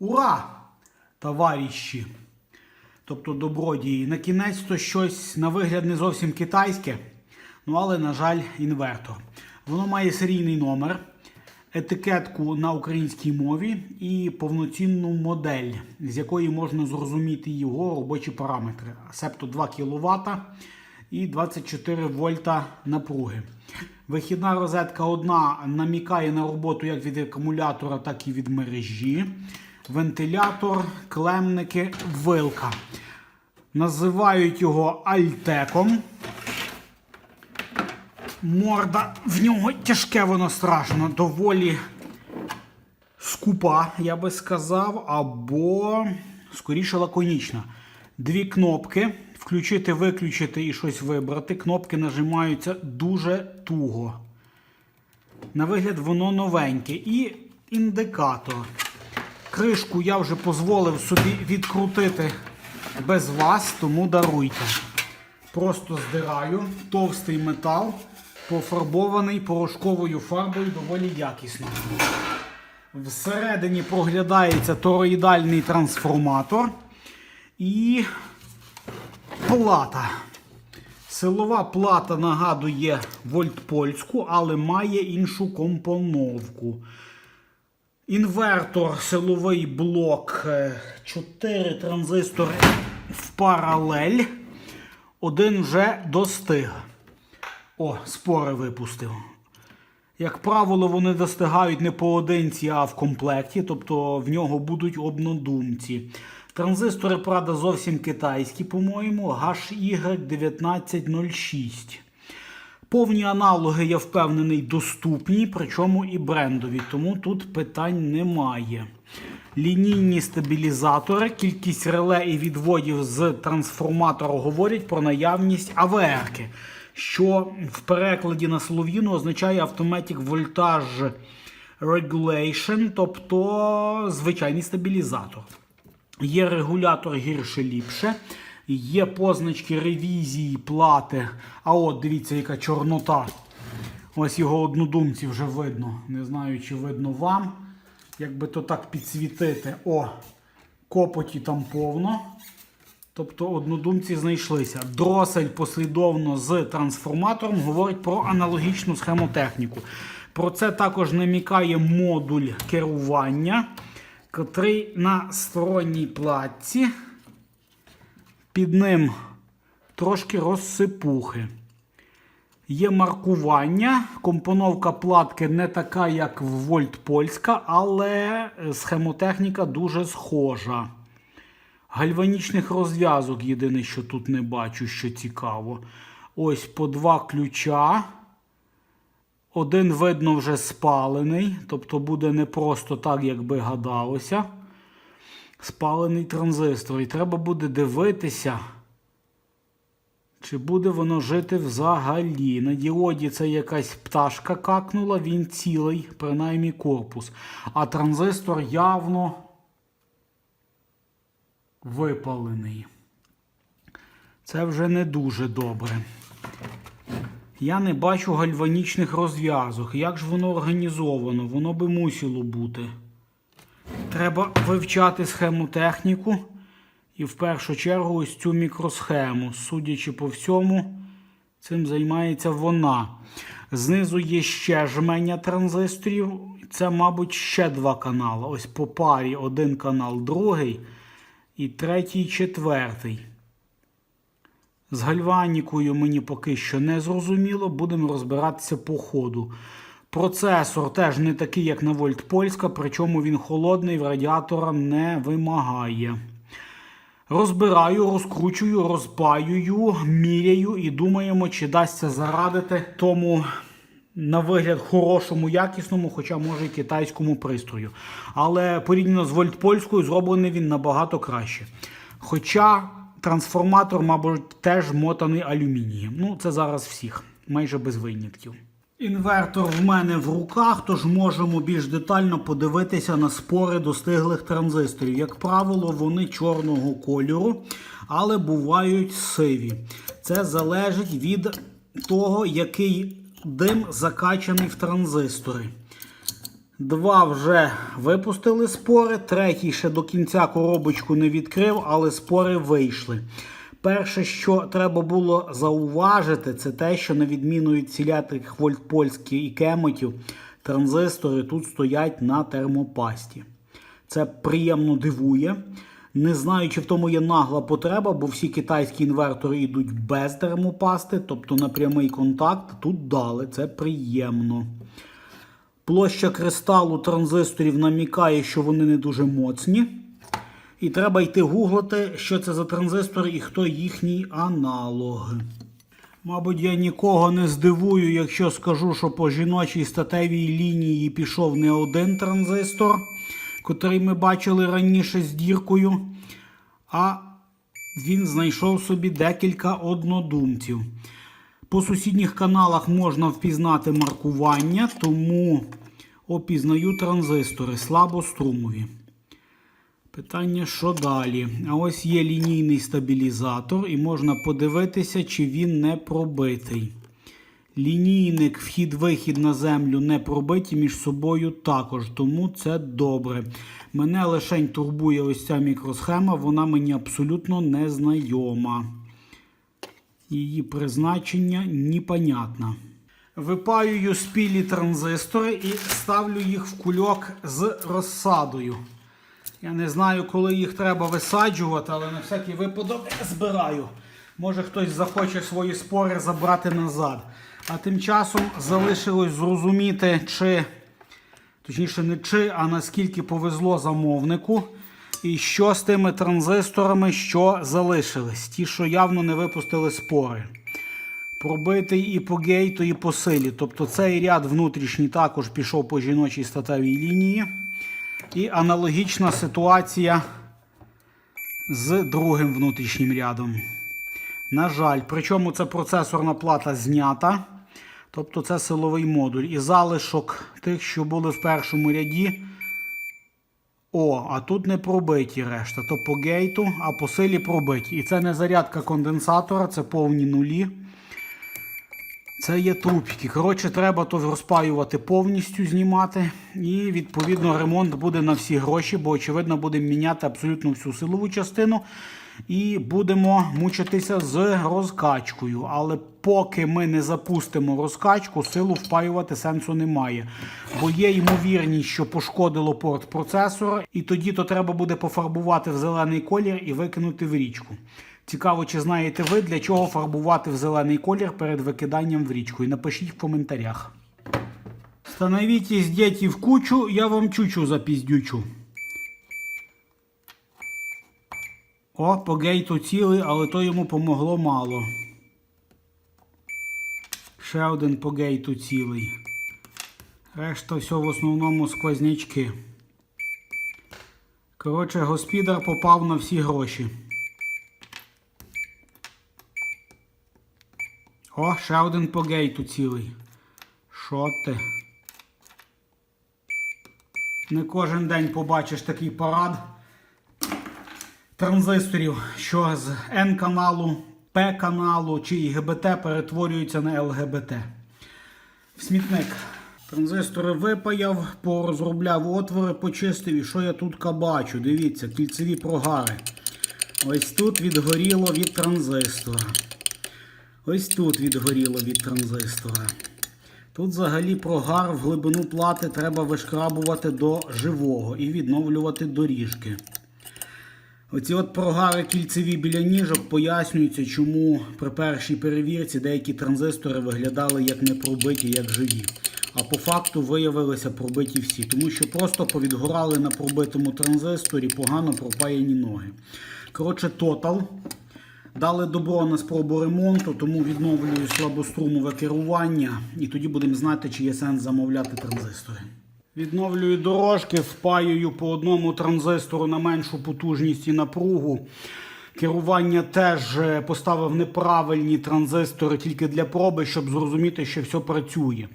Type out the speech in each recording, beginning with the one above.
Ура! Товариші! Тобто добродії. На кінець то щось на вигляд не зовсім китайське, ну але, на жаль, інвертор. Воно має серійний номер, етикетку на українській мові і повноцінну модель, з якої можна зрозуміти його робочі параметри. Себто 2 кВт і 24 вольта напруги. Вихідна розетка одна намікає на роботу як від акумулятора, так і від мережі. Вентилятор, клемники, вилка. Називають його альтеком. Морда в нього тяжке, воно страшно, доволі скупа, я би сказав, або скоріше лаконічна. Дві кнопки. Включити, виключити і щось вибрати. Кнопки нажимаються дуже туго. На вигляд, воно новеньке. І індикатор. Кришку я вже дозволив собі відкрутити без вас, тому даруйте. Просто здираю товстий метал, пофарбований порошковою фарбою доволі якісно. Всередині проглядається тороїдальний трансформатор і плата. Силова плата нагадує вольтпольську, але має іншу компоновку. Інвертор, силовий блок, 4 транзистори в паралель. Один вже достиг. О, спори випустив. Як правило, вони достигають не поодинці, а в комплекті, тобто в нього будуть однодумці. Транзистори, правда, зовсім китайські, по-моєму, HY1906. Повні аналоги, я впевнений, доступні, причому і брендові, тому тут питань немає. Лінійні стабілізатори, кількість реле і відводів з трансформатора говорять про наявність АВРки, що в перекладі на слов'їну означає Automatic Voltage Regulation, тобто звичайний стабілізатор. Є регулятор гірше-ліпше. Є позначки ревізії плати. А от дивіться, яка чорнота. Ось його однодумці вже видно. Не знаю, чи видно вам. Як би то так підсвітити. О, копоті там повно. Тобто однодумці знайшлися. Дросель послідовно з трансформатором говорить про аналогічну схемотехніку. Про це також намікає модуль керування, котрий на сторонній платці. Під ним трошки розсипухи. Є маркування. Компоновка платки не така, як в Вольт-Польська, але схемотехніка дуже схожа. Гальванічних розв'язок єдине, що тут не бачу, що цікаво. Ось по два ключа. Один, видно, вже спалений, тобто буде не просто так, як би гадалося. Спалений транзистор. І треба буде дивитися, чи буде воно жити взагалі. На діоді це якась пташка какнула, він цілий, принаймні корпус. А транзистор явно випалений. Це вже не дуже добре. Я не бачу гальванічних розв'язок. Як ж воно організовано? Воно би мусило бути. Треба вивчати схемотехніку і в першу чергу ось цю мікросхему. Судячи по всьому, цим займається вона. Знизу є ще жменя транзисторів. Це, мабуть, ще два канали. Ось по парі один канал, другий і третій, четвертий. З гальванікою мені поки що не зрозуміло, будемо розбиратися по ходу. Процесор теж не такий, як на Вольт Польська, причому він холодний, в радіатора не вимагає. Розбираю, розкручую, розпаюю, міряю і думаємо, чи дасться зарадити тому на вигляд хорошому, якісному, хоча може і китайському пристрою. Але порівняно з вольтпольською зроблений він набагато краще. Хоча трансформатор, мабуть, теж мотаний алюмінієм. Ну, це зараз всіх, майже без винятків. Інвертор в мене в руках, тож можемо більш детально подивитися на спори достиглих транзисторів. Як правило, вони чорного кольору, але бувають сиві. Це залежить від того, який дим закачаний в транзистори. Два вже випустили спори, третій ще до кінця коробочку не відкрив, але спори вийшли. Перше, що треба було зауважити, це те, що на відміну від всіляких вольтпольських і кемотів, транзистори тут стоять на термопасті. Це приємно дивує. Не знаю, чи в тому є нагла потреба, бо всі китайські інвертори йдуть без термопасти, тобто на прямий контакт тут дали. Це приємно. Площа кристалу транзисторів намікає, що вони не дуже моцні. І треба йти гуглити, що це за транзистори і хто їхній аналог. Мабуть, я нікого не здивую, якщо скажу, що по жіночій статевій лінії пішов не один транзистор, котрий ми бачили раніше з діркою, а він знайшов собі декілька однодумців. По сусідніх каналах можна впізнати маркування, тому опізнаю транзистори слабострумові. Питання, що далі? А ось є лінійний стабілізатор, і можна подивитися, чи він не пробитий. Лінійник, вхід-вихід на землю не пробиті між собою також, тому це добре. Мене лишень турбує ось ця мікросхема, вона мені абсолютно не знайома. Її призначення непонятно. Випаюю спілі транзистори і ставлю їх в кульок з розсадою. Я не знаю, коли їх треба висаджувати, але на всякий випадок збираю. Може хтось захоче свої спори забрати назад. А тим часом залишилось зрозуміти, чи, точніше, не чи, а наскільки повезло замовнику. І що з тими транзисторами, що залишились. Ті, що явно не випустили спори. Пробитий і по гейту, і по силі. Тобто цей ряд внутрішній також пішов по жіночій статевій лінії. І аналогічна ситуація з другим внутрішнім рядом. На жаль, причому це процесорна плата знята. Тобто це силовий модуль. І залишок тих, що були в першому ряді. О, а тут не пробиті решта. То по гейту, а по силі пробиті. І це не зарядка конденсатора, це повні нулі. Це є трубки. Коротше, треба то розпаювати повністю, знімати. І, відповідно, ремонт буде на всі гроші, бо, очевидно, будемо міняти абсолютно всю силову частину. І будемо мучитися з розкачкою. Але поки ми не запустимо розкачку, силу впаювати сенсу немає. Бо є ймовірність, що пошкодило порт процесора, і тоді то треба буде пофарбувати в зелений колір і викинути в річку. Цікаво, чи знаєте ви, для чого фарбувати в зелений колір перед викиданням в річку. І напишіть в коментарях. Становитесь, дети, в кучу, я вам чучу запіздючу. О, по гейту цілий, але то йому помогло мало. Ще один по гейту цілий. Решта все в основному сквознячки. Коротше, господар попав на всі гроші. О, ще один по гейту цілий. Що ти? Не кожен день побачиш такий парад транзисторів, що з N-каналу, P-каналу чи ІГБТ перетворюються на ЛГБТ. В смітник. Транзистори випаяв, порозробляв отвори, почистив. І що я тут бачу? Дивіться, кільцеві прогари. Ось тут відгоріло від транзистора. Ось тут відгоріло від транзистора. Тут взагалі прогар в глибину плати треба вишкрабувати до живого і відновлювати доріжки. Оці от прогари кільцеві біля ніжок пояснюються, чому при першій перевірці деякі транзистори виглядали як не пробиті, як живі. А по факту виявилися пробиті всі, тому що просто повідгорали на пробитому транзисторі погано пропаяні ноги. Коротше, тотал. Дали добро на спробу ремонту, тому відновлюю слабострумове керування і тоді будемо знати, чи є сенс замовляти транзистори. Відновлюю дорожки, впаюю по одному транзистору на меншу потужність і напругу. Керування теж е, поставив неправильні транзистори тільки для проби, щоб зрозуміти, що все працює.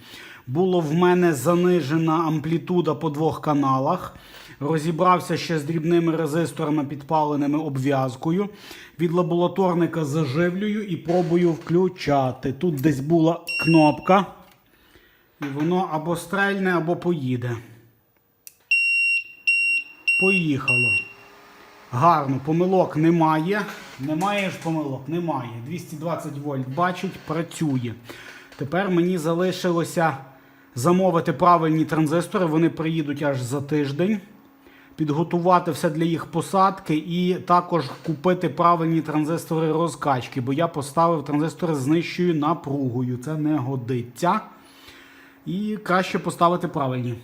Було в мене занижена амплітуда по двох каналах. Розібрався ще з дрібними резисторами, підпаленими обв'язкою. Від лабораторника заживлюю і пробую включати. Тут десь була кнопка. І воно або стрельне, або поїде. Поїхало. Гарно, помилок немає. Немає ж помилок? Немає. 220 вольт бачить, працює. Тепер мені залишилося замовити правильні транзистори. Вони приїдуть аж за тиждень. Підготувати все для їх посадки і також купити правильні транзистори розкачки, бо я поставив транзистори з нижчою напругою. Це не годиться. І краще поставити правильні.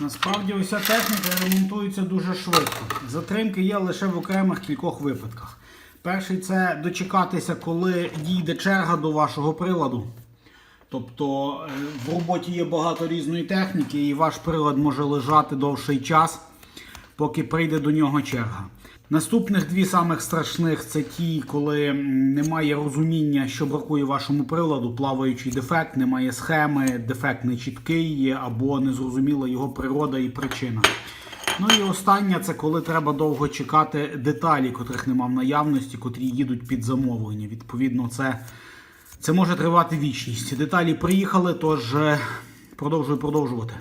Насправді уся техніка ремонтується дуже швидко. Затримки є лише в окремих кількох випадках. Перший це дочекатися, коли дійде черга до вашого приладу. Тобто е, в роботі є багато різної техніки, і ваш прилад може лежати довший час, поки прийде до нього черга. Наступних дві самих страшних це ті, коли немає розуміння, що бракує вашому приладу, плаваючий дефект, немає схеми, дефект не чіткий або незрозуміла його природа і причина. Ну і останнє це коли треба довго чекати деталі, котрих нема в наявності, котрі їдуть під замовлення. Відповідно, це, це може тривати вічність. Деталі приїхали, тож е, продовжую продовжувати.